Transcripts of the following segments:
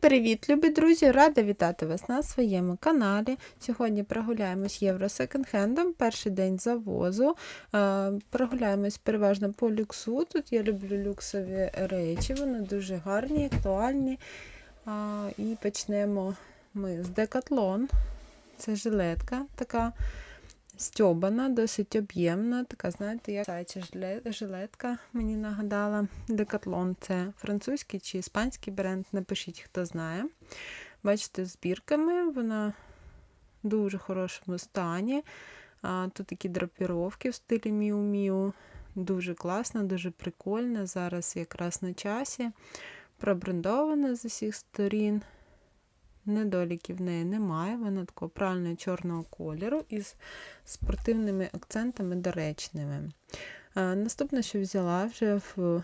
Привіт, любі друзі! Рада вітати вас на своєму каналі. Сьогодні прогуляємось Євро секонд-хендом, перший день завозу. Е, Прогуляємось переважно по люксу. Тут я люблю люксові речі, вони дуже гарні, актуальні. І почнемо ми з Decathlon. Це жилетка така стьобана, досить об'ємна, така, знаєте, як зайча жилетка мені нагадала. Decathlon це французький чи іспанський бренд, напишіть, хто знає. Бачите, з бірками, вона в дуже хорошому стані. Тут такі драпіровки в стилі Міу-Міу. Дуже класно, дуже прикольно. Зараз якраз на часі. Пробрендована з усіх сторін. Недоліків в неї немає. Вона такого правильного чорного кольору із спортивними акцентами доречними. А, Наступне, що взяла вже в,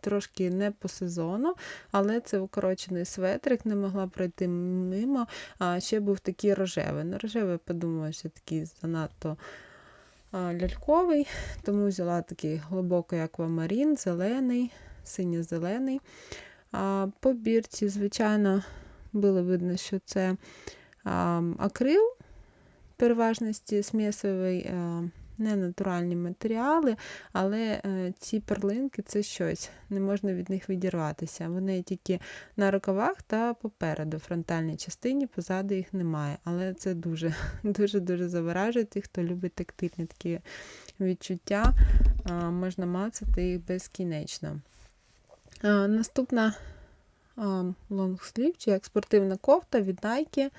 трошки не по сезону, але це укорочений светрик, не могла пройти мимо. А ще був такий рожевий. На рожевий подумала, що такий занадто ляльковий, тому взяла такий глибокий аквамарін, зелений, синьо-зелений. По бірці, звичайно, було видно, що це акрил, переважності смісовий, а, не натуральні матеріали, але е, ці перлинки це щось, не можна від них відірватися. Вони тільки на рукавах та попереду, в фронтальній частині, позаду їх немає. Але це дуже дуже дуже заворажує тих, хто любить тактильні такі відчуття, можна мацати їх безкінечно. А, Наступна лонгслів, чи як спортивна кофта від Nike.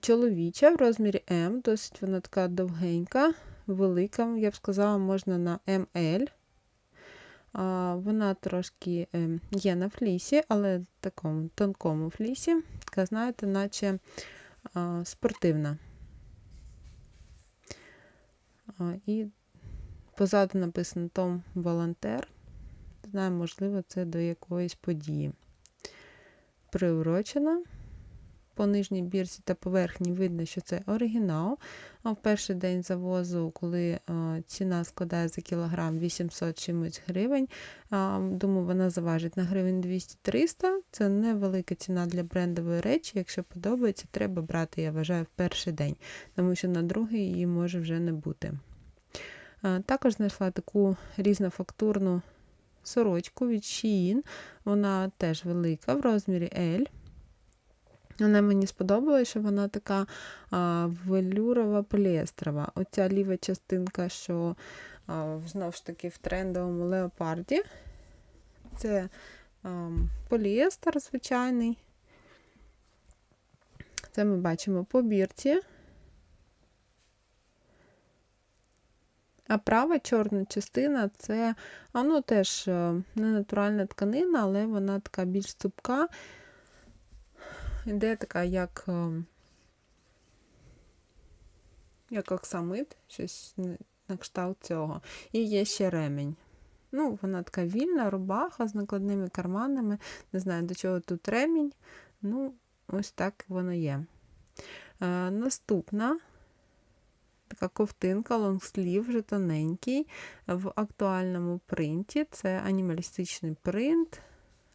Чоловіча в розмірі М, досить вона така довгенька, велика, я б сказала, можна на ML. Вона трошки є на флісі, але в такому тонкому флісі, така, знаєте, наче спортивна. І позаду написано Том Волонтер. Знаю, можливо, це до якоїсь події. Приурочена. По нижній бірці та поверхні видно, що це оригінал. А в перший день завозу, коли а, ціна складає за кілограм 800 чимось гривень, думаю, вона заважить на гривень 200-300. Це невелика ціна для брендової речі. Якщо подобається, треба брати, я вважаю, в перший день, тому що на другий її може вже не бути. А, також знайшла таку різнофактурну сорочку від Shein. Вона теж велика в розмірі L. Вона мені сподобалася, що вона така а, велюрова поліестрова. Оця ліва частинка, що а, знову ж таки в трендовому леопарді. Це а, поліестер звичайний. Це ми бачимо по бірці. А права чорна частина це а, ну, теж е, не натуральна тканина, але вона така більш цупка. Іде така, як е, як оксамит, щось на кшталт цього. І є ще ремінь. Ну, Вона така вільна, рубаха з накладними карманами. Не знаю, до чого тут ремінь. Ну, ось так воно є. Е, Наступна така ковтинка, лонгслів, вже тоненький, в актуальному принті. Це анімалістичний принт.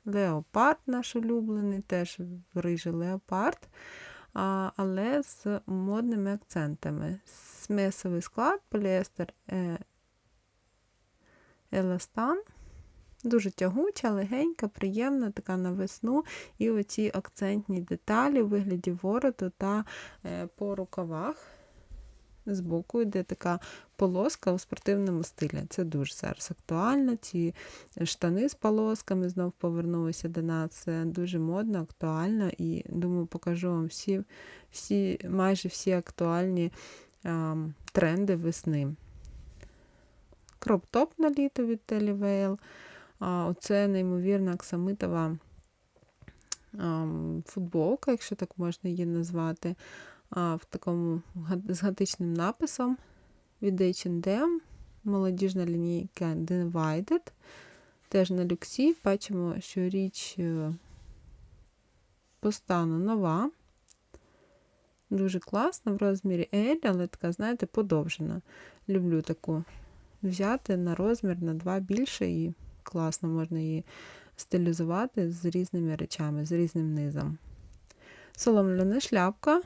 Леопард наш улюблений, теж рижий леопард, але з модними акцентами. Смесовий склад, поліестер е, еластан. Дуже тягуча, легенька, приємна, така на весну. І оці акцентні деталі у вигляді вороту та е, по рукавах. Збоку йде така полоска у спортивному стилі. Це дуже зараз актуально. Ці штани з полосками знов повернулися до нас. Це дуже модно, актуально і думаю, покажу вам всі, всі майже всі актуальні а, тренди весни. Кроп-топ на літо від Телівейл. Оце неймовірна аксамитова а, футболка, якщо так можна її назвати в такому з готичним написом від H&M, молодіжна лінійка Divided. Теж на люксі. Бачимо, що річ е, по стану нова. Дуже класна, в розмірі L, але така, знаєте, подовжена. Люблю таку взяти на розмір на 2 більше і класно можна її стилізувати з різними речами, з різним низом. Соломляна шляпка,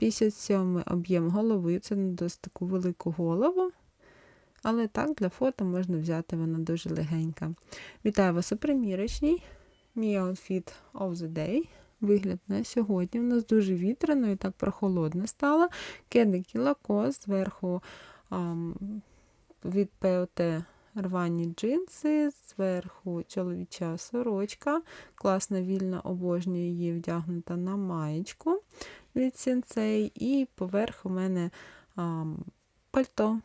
57 об'єм голови, це не досить таку велику голову. Але так, для фото можна взяти, вона дуже легенька. Вітаю вас у примірочній. Мій outfit of the day. Вигляд на сьогодні. У нас дуже вітряно і так прохолодно стало. Кедики лакос, зверху ам, від ПОТ рвані джинси, зверху чоловіча сорочка. Класна вільна обожнюю її вдягнута на маєчку від сенцей. І поверх у мене ам, пальто.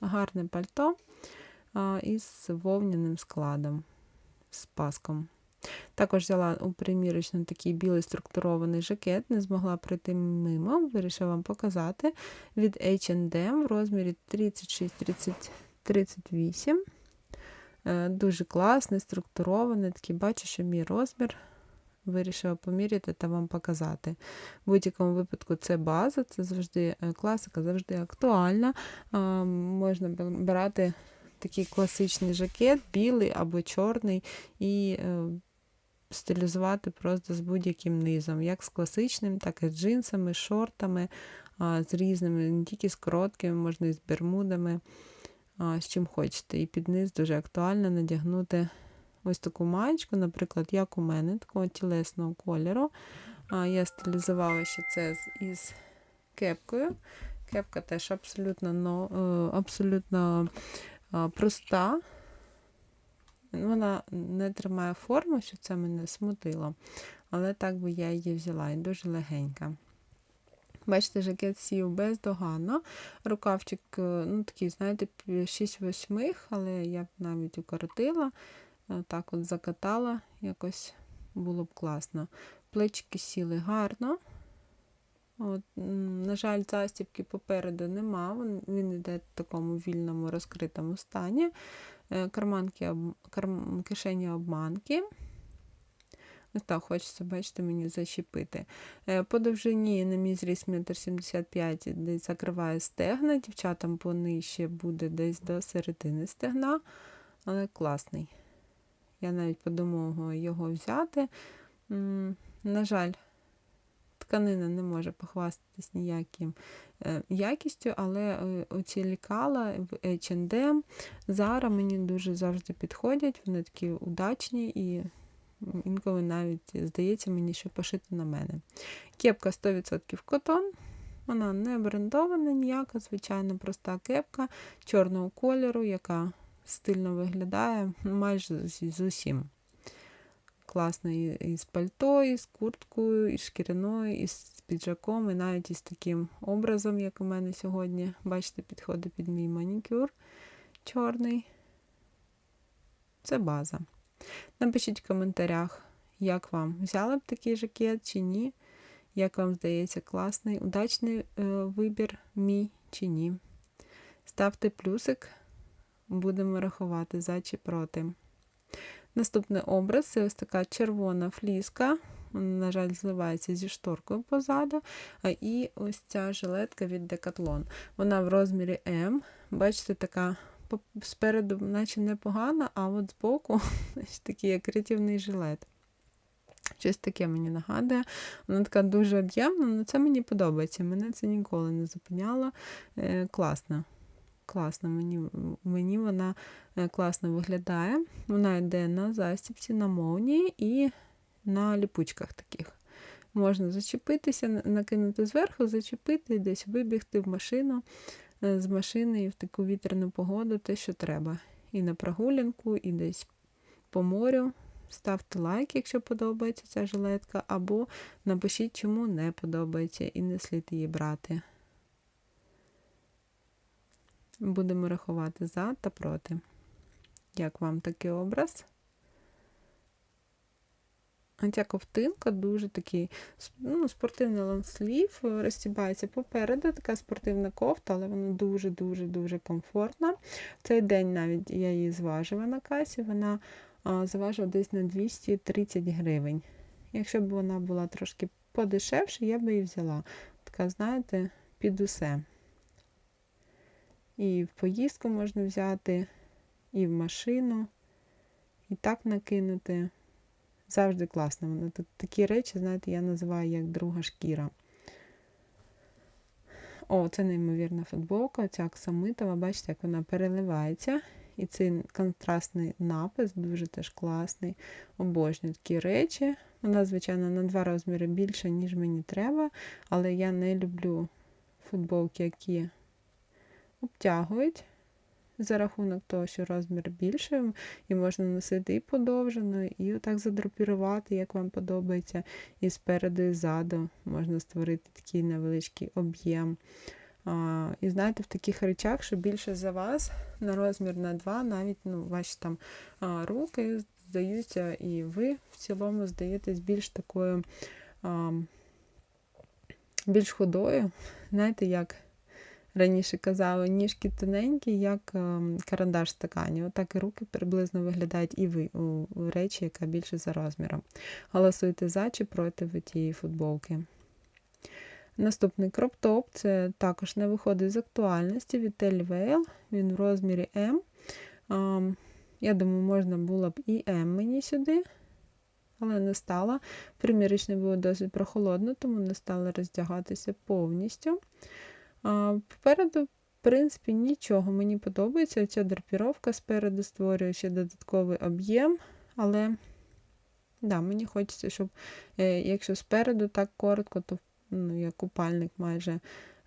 Гарне пальто а, із вовняним складом, з паском. Також взяла у примірочну такий білий структурований жакет, не змогла пройти мимо, вирішила вам показати. Від H&M в розмірі 36-38. Е, Дуже класний, структурований, такий бачу, що мій розмір. Вирішила поміряти та вам показати. В будь-якому випадку це база, це завжди е, класика, завжди актуальна. Можна брати такий класичний жакет, білий або чорний, і е, стилізувати просто з будь-яким низом, як з класичним, так і з джинсами, шортами, з різними, не тільки з короткими, можна і з бермудами, з чим хочете. І під низ дуже актуально надягнути ось таку маєчку, наприклад, як у мене, такого тілесного кольору. Я стилізувала ще це із кепкою. Кепка теж абсолютно, но, е, абсолютно проста. Вона не тримає форму, що це мене смутило. Але так би я її взяла і дуже легенька. Бачите, жакет сів бездоганно. Рукавчик, е, ну такий, знаєте, 6 восьмих, але я б навіть укоротила. Так от закатала, якось було б класно. Плечики сіли гарно. От, на жаль, застібки попереду нема, він- йде в такому вільному розкритому стані. Е, Карманки, карм- кишені обманки. Ось так хочеться, бачите, мені защепити. Е, По довжині на мій зріст 1,75 м десь закриває стегна. Дівчатам понижче буде десь до середини стегна, але класний. Я навіть подумала його взяти. На жаль, тканина не може похвастатись ніяким е, якістю, але е, оці лікала в H&M, Zara мені дуже завжди підходять, вони такі удачні і інколи навіть здається мені, що пошити на мене. Кепка 100% котон. Вона не брендована ніяка, звичайно, проста кепка чорного кольору, яка стильно виглядає майже з, усім. Класно і з пальто, і з курткою, і з шкіряною, і з піджаком, і навіть із таким образом, як у мене сьогодні. Бачите, підходить під мій манікюр чорний. Це база. Напишіть в коментарях, як вам взяли б такий жакет чи ні. Як вам здається, класний, удачний е, вибір мій чи ні. Ставте плюсик, будемо рахувати за чи проти. Наступний образ це ось така червона фліска. На жаль, зливається зі шторкою позаду. І ось ця жилетка від Decathlon. Вона в розмірі М. Бачите, така спереду, наче непогана, а от збоку такий як рятівний жилет. Щось таке мені нагадує. Вона така дуже об'ємна, але це мені подобається. Мене це ніколи не зупиняло. Е, класно. Класно, мені, мені вона е, класно виглядає. Вона йде на застібці, на молнії і на ліпучках таких. Можна зачепитися, накинути зверху, зачепити, десь вибігти в машину е, з машини і в таку вітряну погоду, те, що треба. І на прогулянку, і десь по морю. Ставте лайк, якщо подобається ця жилетка, або напишіть, чому не подобається, і не слід її брати. Будемо рахувати за та проти. Як вам такий образ? Ця ковтинка дуже такий ну, спортивний лонслів, розстібається попереду, така спортивна кофта, але вона дуже-дуже-дуже комфортна. В цей день навіть я її зважила на касі, вона а, заважила десь на 230 гривень. Якщо б вона була трошки подешевше, я б її взяла. Така, знаєте, під усе. І в поїздку можна взяти, і в машину, і так накинути. Завжди класно. Воно тут такі речі, знаєте, я називаю як друга шкіра. О, це неймовірна футболка, ця аксамитова, бачите, як вона переливається. І цей контрастний напис дуже теж класний. Обожнюю такі речі. Вона, звичайно, на два розміри більша, ніж мені треба, але я не люблю футболки, які обтягують за рахунок того, що розмір більший, і можна носити і подовжено, і отак задрапірувати, як вам подобається. І спереду, і ззаду можна створити такий невеличкий об'єм. А, І знаєте, в таких речах, що більше за вас на розмір на 2, навіть ну, ваші там а, руки здаються, і ви в цілому здаєтесь більш такою, а, більш худою. Знаєте, як раніше казали, ніжки тоненькі, як карандаш в стакані. Отак і руки приблизно виглядають і ви у, речі, яка більше за розміром. Голосуйте за чи проти ви тієї футболки. Наступний кроп-топ це також не виходить з актуальності від Telvale, він в розмірі М. Я думаю, можна було б і М мені сюди, але не стала. Примірочне було досить прохолодно, тому не стала роздягатися повністю. А, попереду, в принципі, нічого мені подобається. Ця драпіровка спереду створює ще додатковий об'єм, але да, мені хочеться, щоб е, якщо спереду так коротко, то ну, як купальник майже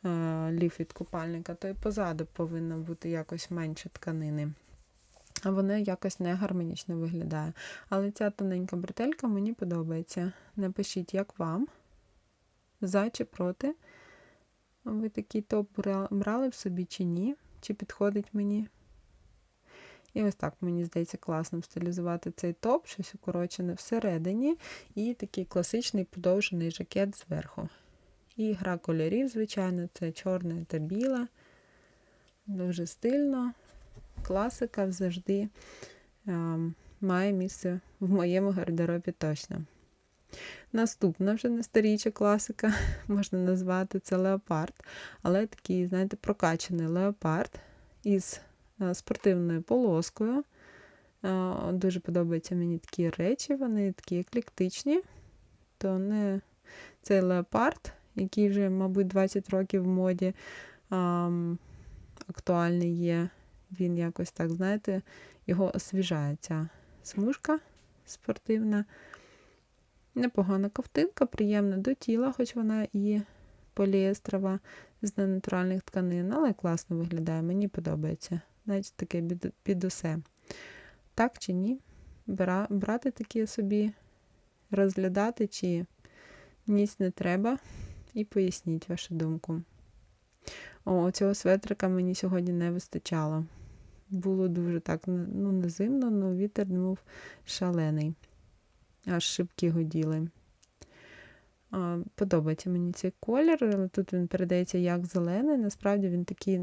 е, ліф від купальника, то і позаду повинно бути якось менше тканини. А вона якось не гармонічно виглядає. Але ця тоненька бретелька мені подобається. Напишіть, як вам, за чи проти. Ви такий топ брали в собі чи ні, чи підходить мені. І ось так, мені здається, класно стилізувати цей топ, щось укорочене всередині, і такий класичний подовжений жакет зверху. І гра кольорів, звичайно, це чорне та біле. Дуже стильно. Класика завжди е, має місце в моєму гардеробі точно. Наступна вже не старіча класика, можна назвати це леопард, але такий, знаєте, прокачаний леопард із е, спортивною полоскою. Е, дуже подобаються мені такі речі, вони такі еклектичні. То не цей леопард який вже, мабуть, 20 років в моді актуальний є. Він якось так, знаєте, його освіжає ця смужка спортивна. Непогана ковтинка, приємна до тіла, хоч вона і поліестрова з ненатуральних тканин, але класно виглядає, мені подобається. Навіть таке під усе. Так чи ні? Бра, брати такі собі, розглядати, чи ніс не треба і поясніть вашу думку. О, цього светрика мені сьогодні не вистачало. Було дуже так, ну, не зимно, але вітер був шалений. Аж шибки годіли. Подобається мені цей колір, але тут він передається як зелений. Насправді він такий, е,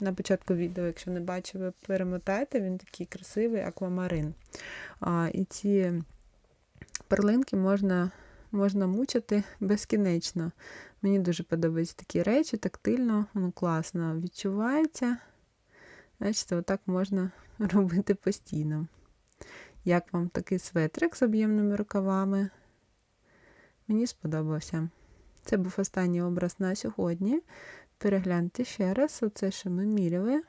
на початку відео, якщо не бачили, перемотайте, він такий красивий аквамарин. І ці перлинки можна можна мучити безкінечно. Мені дуже подобаються такі речі, тактильно, воно класно відчувається. Бачите, отак можна робити постійно. Як вам такий светрик з об'ємними рукавами? Мені сподобався. Це був останній образ на сьогодні. Перегляньте ще раз, оце, що ми міряли.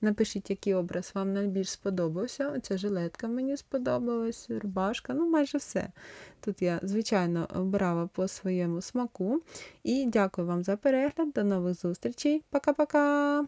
Напишіть, який образ вам найбільш сподобався. Оця жилетка мені сподобалась, рубашка, ну майже все. Тут я, звичайно, обирала по своєму смаку. І дякую вам за перегляд. До нових зустрічей. Пока-пока!